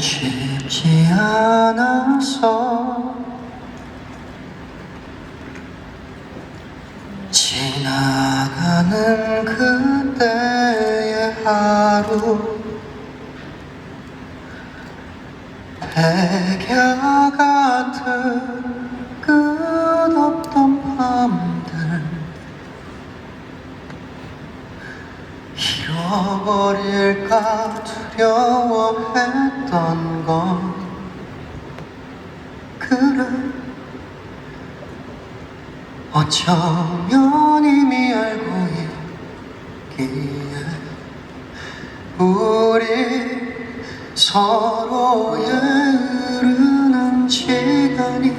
쉽지 않아서 지나가는 그때의 하루 백야 같은 끝없던 밤들 잃어버릴까 두려워 했던 건 그래 어쩌면 이미 알고 있기에 우리 서로의 흐르는 시간이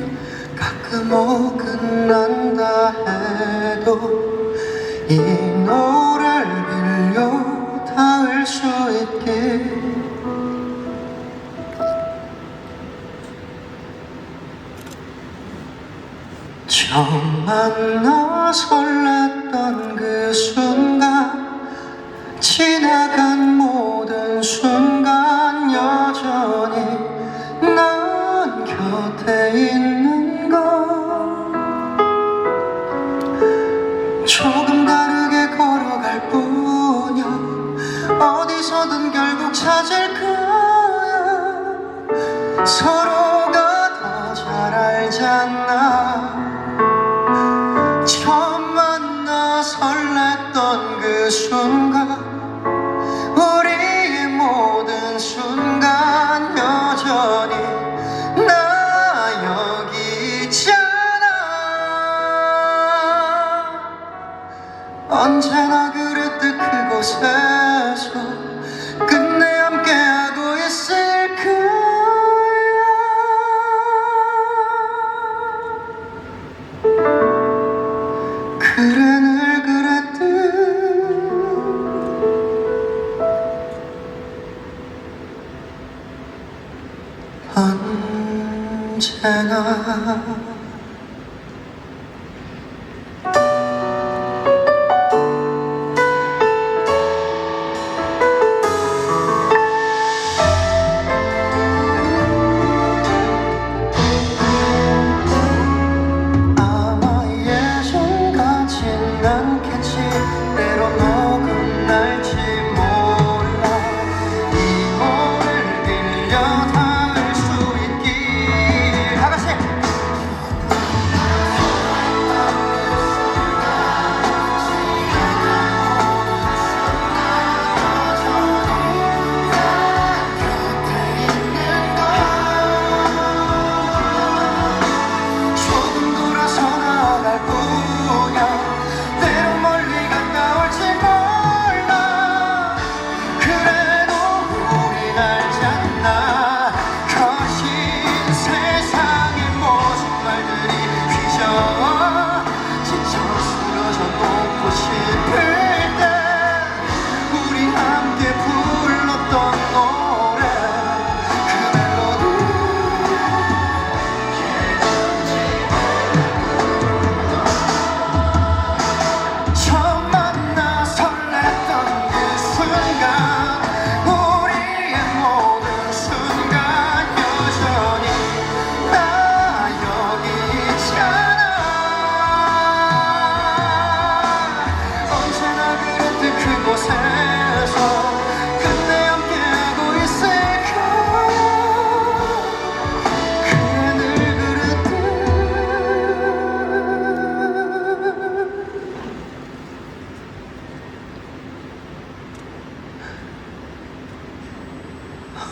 가끔 어긋난다 해도 이 노래를 빌려 닿을 수 있게 처음 만나 설렜던 그 순간 지나간 모든 순간 여전히 난 곁에 있는 것 언제나 그랬듯 그곳에서 끝내 함께하고 있을 거야. 그래 늘 그랬듯. 언제나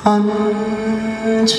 언제나